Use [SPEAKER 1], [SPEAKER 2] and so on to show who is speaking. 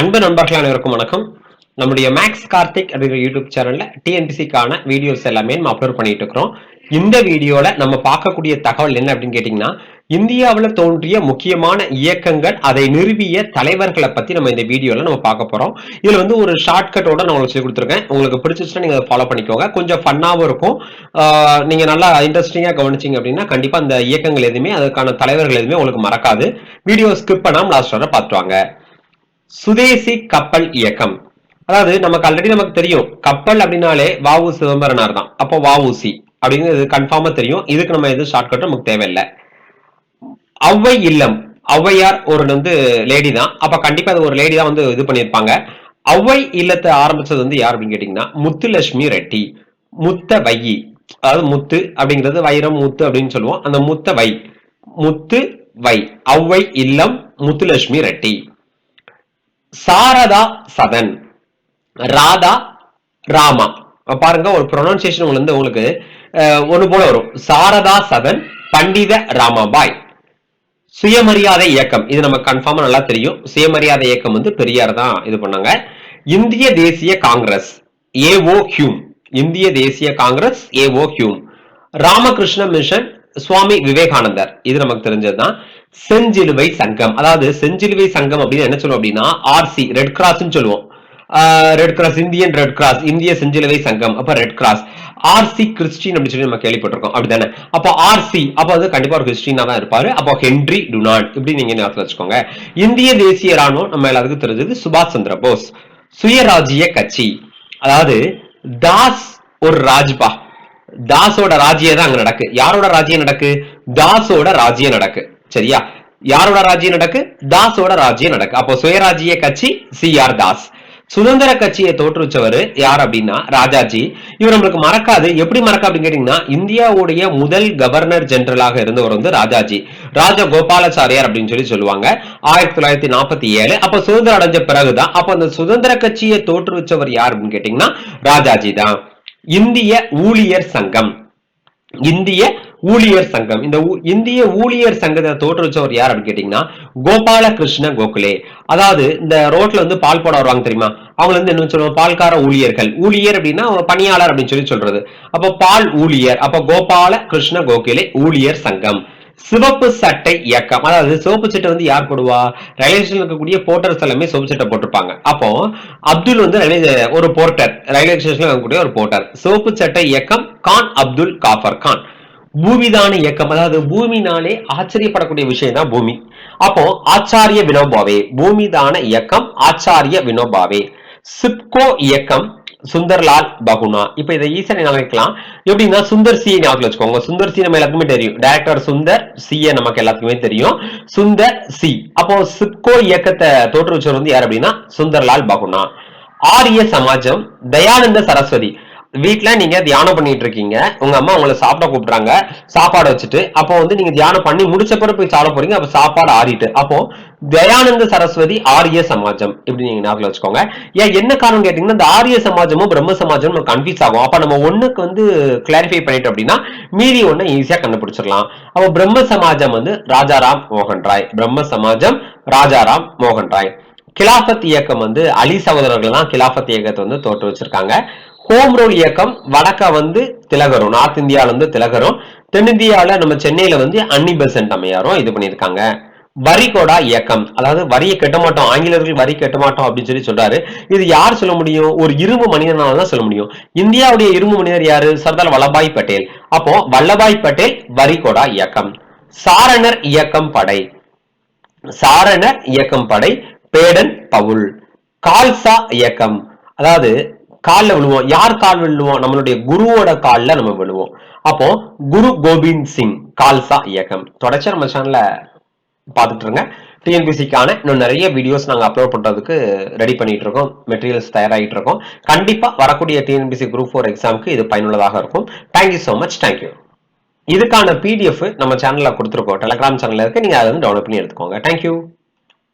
[SPEAKER 1] அன்பு நண்பர்கள் அனைவருக்கும் வணக்கம். நம்முடைய மேக்ஸ் கார்த்திக் அப்படிங்கிற யூடியூப் சேனல்ல டிஎன்பிசிக்கான வீடியோஸ் எல்லாமே நம்ம அப்லோட் பண்ணிட்டு இருக்கிறோம். இந்த வீடியோல நம்ம பார்க்கக்கூடிய தகவல் என்ன அப்படின்னு கேட்டீங்கன்னா இந்தியாவில் தோன்றிய முக்கியமான இயக்கங்கள் அதை நிறுவிய தலைவர்களை பத்தி நம்ம இந்த வீடியோல நம்ம பார்க்க போறோம். இதுல வந்து ஒரு ஷார்ட்கட்டோட நான் உங்களுக்கு சொல்லி கொடுத்துருக்கேன். உங்களுக்கு பிடிச்சிச்சுன்னா நீங்க ஃபாலோ பண்ணிக்கோங்க. கொஞ்சம் ஃபன்னாவும் இருக்கும். நீங்க நல்லா இன்ட்ரெஸ்டிங்கா கவனிச்சிங்க அப்படின்னா கண்டிப்பா அந்த இயக்கங்கள் எதுவுமே அதுக்கான தலைவர்கள் எதுவுமே உங்களுக்கு மறக்காது. வீடியோ ஸ்கிப் பண்ணாம லாஸ்ட் வர பார்த்துவாங்க சுதேசி கப்பல் இயக்கம். அதாவது நமக்கு ஆல்ரெடி நமக்கு தெரியும். கப்பல் அப்படின்னாலே வாவு சிதம்பரனார் தான். அப்போ வாவுசி அப்படிங்கிறது கன்ஃபார்மா தெரியும். இதுக்கு நம்ம எதுவும் ஷார்ட்கட் நமக்கு தேவையில்லை. ஔவை இல்லம். ஔவையார் ஒரு வந்து லேடி தான். அப்ப கண்டிப்பா அது ஒரு லேடி தான் வந்து இது பண்ணியிருப்பாங்க. ஔவை இல்லத்தை ஆரம்பிச்சது வந்து யார் அப்படின்னு கேட்டீங்கன்னா முத்துலட்சுமி ரெட்டி. முத்த வையி. அதாவது முத்து அப்படிங்கிறது வைரம் முத்து அப்படின்னு சொல்லுவோம். அந்த முத்த வை. முத்து வை. ஔவை இல்லம் முத்துலட்சுமி ரெட்டி. சாரதா சதன் ராதா ராமா. பாருங்க ஒரு ப்ரொனன்சியேஷன் வந்து உங்களுக்கு ஒன்று ஒண்ணு போல வரும். சாரதா சதன் பண்டித ராமாபாய். சுயமரியாதை இயக்கம். இது நமக்கு கன்ஃபார்மா நல்லா தெரியும். சுயமரியாதை இயக்கம் வந்து பெரியார் தான் இது பண்ணாங்க. இந்திய தேசிய காங்கிரஸ் ஏஓ ஹியூம். இந்திய தேசிய Congress AO Hume. Ramakrishna mission Swami Vivekanandar. இது நமக்கு தெரிஞ்சதுதான். செஞ்சிலுவை சங்கம். அதாவது செஞ்சிலுவை சங்கம் அப்படின்னு என்ன சொல்லுவோம் அப்படின்னா ஆர்சி ரெட் கிராஸ்னு சொல்லுவோம். Red cross Indian red cross இந்திய செஞ்சிலுவை சங்கம் அப்ப ரெட் கிராஸ் ஆர்சி கிறிஸ்டின் அப்படின்னு சொல்லி நம்ம கேள்விப்பட்டிருக்கோம். அப்படிதானே அப்போ ஆர்சி அப்போ அது கண்டிப்பா ஒரு கிறிஸ்டினா தான் இருப்பாரு. அப்போ ஹென்ரி டுனால்ட் இப்படி நீங்க நேரத்தில் வச்சுக்கோங்க. இந்திய தேசிய ராணுவம் நம்ம எல்லாருக்கும் தெரிஞ்சது சுபாஷ் சந்திர போஸ். சுயராஜ்ய கட்சி. அதாவது தாஸ் ஒரு ராஜ்பா. தாஸோட ராஜ்யம் தான் அங்க நடக்கு. யாரோட ராஜ்யம் நடக்கு? தாஸோட ராஜ்யம் நடக்கு. சரியா? யாரோட ராஜ்யம் நடக்கு? தாஸோட ராஜ்யம் நடக்கு. அப்போ சுயராஜ்ய கட்சி சி ஆர் தாஸ். சுதந்திர கட்சியை தோற்றுவிச்சவர் யார் அப்படின்னா ராஜாஜி. இவர் நம்மளுக்கு மறக்காது. எப்படி மறக்க அப்படின்னு கேட்டீங்கன்னா இந்தியாவுடைய முதல் கவர்னர் ஜெனரலாக இருந்தவர் வந்து ராஜாஜி. ராஜ கோபாலாச்சாரியார் அப்படின்னு சொல்லி சொல்லுவாங்க. ஆயிரத்தி தொள்ளாயிரத்தி நாற்பத்தி ஏழு. அப்ப சுதந்திரம் அடைஞ்ச பிறகுதான் அப்ப அந்த சுதந்திர கட்சியை தோற்றுவிச்சவர் யார் அப்படின்னு கேட்டீங்கன்னா ராஜாஜி தான். இந்திய ஊழியர் சங்கம். இந்திய ஊழியர் சங்கம். இந்த ஊ- இந்திய ஊழியர் சங்கத்தை தோற்றுவிச்சவர் யார் அப்படின்னு கேட்டீங்கன்னா கோபாலகிருஷ்ண கோகுலே. அதாவது இந்த ரோட்ல வந்து பால் போட வருவாங்க தெரியுமா? அவங்க வந்து என்ன சொல்லுவாங்க? பால்கார ஊழியர்கள். ஊழியர் அப்படின்னா அவங்க பணியாளர் அப்படின்னு சொல்லி சொல்றது. அப்ப பால் ஊழியர் அப்ப கோபால கிருஷ்ண கோகலே ஊழியர் சங்கம். சிவப்பு சட்டை இயக்கம். அதாவது சிவப்பு சட்டை வந்து யார் போடுவா? ரயில்வே ஸ்டேஷன்ல இருக்கக்கூடிய போர்ட்டர்ஸ் எல்லாமே சிவப்பு சட்டை போட்டிருப்பாங்க. அப்போ அப்துல் வந்து ரயில்வே ஒரு போர்ட்டர். ரயில்வே ஸ்டேஷன்ல இருக்கக்கூடிய ஒரு போர்ட்டர். சிவப்பு சட்டை இயக்கம் கான் அப்துல் காஃபர் கான். பூமிதான இயக்கம். அதாவது பூமினாலே ஆச்சரியப்படக்கூடிய விஷயம் தான் பூமி. அப்போ ஆச்சாரிய வினோபாவே பூமிதான இயக்கம் ஆச்சாரிய வினோபாவே. சிப்கோ இயக்கம் சுந்தர்லால் பகுனா. இப்ப இதை ஈஸியா நினைக்கலாம் வைக்கலாம். எப்படின்னா சுந்தர் சி ஞாபகம் வச்சுக்கோங்க. சுந்தர் சி நம்ம எல்லாத்துக்குமே தெரியும். டைரக்டர் சுந்தர் சிஏ நமக்கு எல்லாத்துக்குமே தெரியும். சுந்தர் சி. அப்போ சிப்கோ இயக்கத்தை தோற்றுவிச்சவர் வந்து யார் அப்படின்னா சுந்தர்லால் பகுனா. ஆரிய சமாஜம் தயானந்த சரஸ்வதி. வீட்டில் நீங்க தியானம் பண்ணிட்டு இருக்கீங்க. உங்க அம்மா உங்களை சாப்பிட கூப்பிடுறாங்க. சாப்பாடு வச்சுட்டு அப்போ வந்து நீங்கள் தியானம் பண்ணி முடிச்ச பிறகு போய் சாப்பிட போறீங்க. அப்போ சாப்பாடு ஆறிட்டு. அப்போ தயானந்த சரஸ்வதி ஆரிய சமாஜம் இப்படி நீங்க ஞாபகம் வச்சுக்கோங்க. ஏன் என்ன காரணம் கேட்டீங்கன்னா இந்த ஆரிய சமாஜமும் பிரம்ம சமாஜமும் கன்ஃபியூஸ் ஆகும். அப்ப நம்ம ஒண்ணுக்கு வந்து கிளாரிஃபை பண்ணிட்டோம் அப்படின்னா மீதி ஒண்ணு ஈஸியா கண்டுபிடிச்சிடலாம். அப்போ பிரம்ம சமாஜம் வந்து ராஜாராம் மோகன் ராய். பிரம்ம சமாஜம் ராஜாராம் மோகன் ராய். கிலாபத் இயக்கம் வந்து அலி சகோதரர்கள் தான் கிலாபத் இயக்கத்தை வந்து தோற்று வச்சிருக்காங்க. ஹோம் ரூல் இயக்கம் வடக்க வந்து திலகரும் நார்த் இந்தியால வந்து திலகரும் தென்னிந்தியால நம்ம சென்னையில வந்து அன்னி பெசன்ட் அம்மையாரும் இது பண்ணியிருக்காங்க. வரிகோடா இயக்கம் அதாவது வரியை கட்ட மாட்டோம் ஆங்கிலேயர்கள் வரி கட்ட மாட்டோம் அப்படின்னு சொல்லி சொல்றாரு. இது யார் சொல்ல முடியும்? ஒரு இரும்பு மனிதனால தான் சொல்ல முடியும். இந்தியாவுடைய இரும்பு மனிதர் யாரு? சர்தார் வல்லபாய் பட்டேல். அப்போ வல்லபாய் பட்டேல் வரிகோடா இயக்கம். சாரணர் இயக்கம் படை. சாரணர் இயக்கம் படை. பேடன் பவுல். கால்சா இயக்கம். அதாவது காலில் விழுவோம். யார் கால் விழுவோம்? நம்மளுடைய குருவோட காலில் நம்ம விழுவோம். அப்போ குரு கோபிந்த் சிங் கால்சா இயக்கம். தொடர்ச்சி நம்ம சேனல்ல பார்த்துட்டு இருங்க டிஎன்பிசிக்கான இன்னும் நிறைய வீடியோஸ் நாங்கள் அப்லோட் பண்ணுறதுக்கு ரெடி பண்ணிட்டு இருக்கோம் மெட்டீரியல்ஸ் தயாராகிட்டு இருக்கோம் கண்டிப்பாக வரக்கூடிய டிஎன்பிசி குரூப் ஃபோர் எக்ஸாமுக்கு இது பயனுள்ளதாக இருக்கும். Thank you so much thank you இதுக்கான பிடிஎஃப் நம்ம சேனலில் கொடுத்துருக்கோம். டெலகிராம் சேனலில் இருக்கு. நீங்கள் அதை வந்து டவுன்லோட் பண்ணி எடுத்துக்கோங்க. தேங்க்யூ